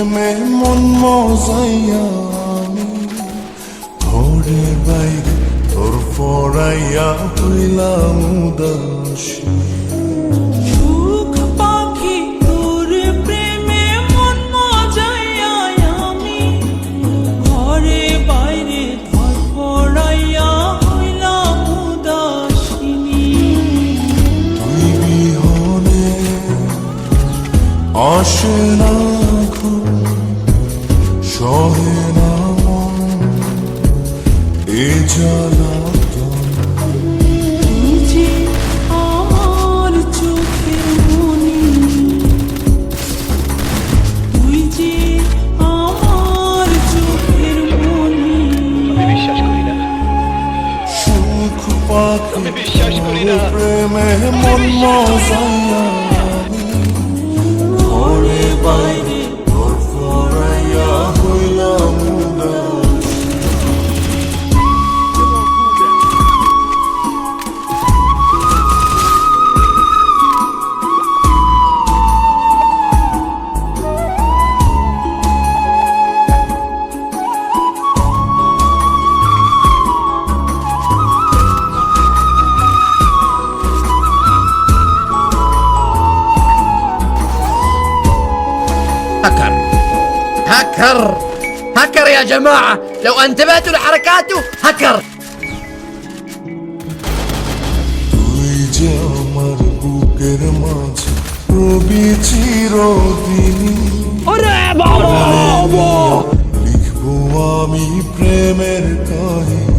প্রেমে মন মজাইয়া ঘরে বাইরে তোর পড়াইয়া হইলাম উদাসী Aşina সহে না। মন এ জ্বালাতন তুই যে আমার هكر هكر يا جماعة لو انتبهتوا لحركاته هكر তুই যে আমার বুকের মাঝে রবি চিরদিনই লিখবো আমি প্রেমের কাহিনী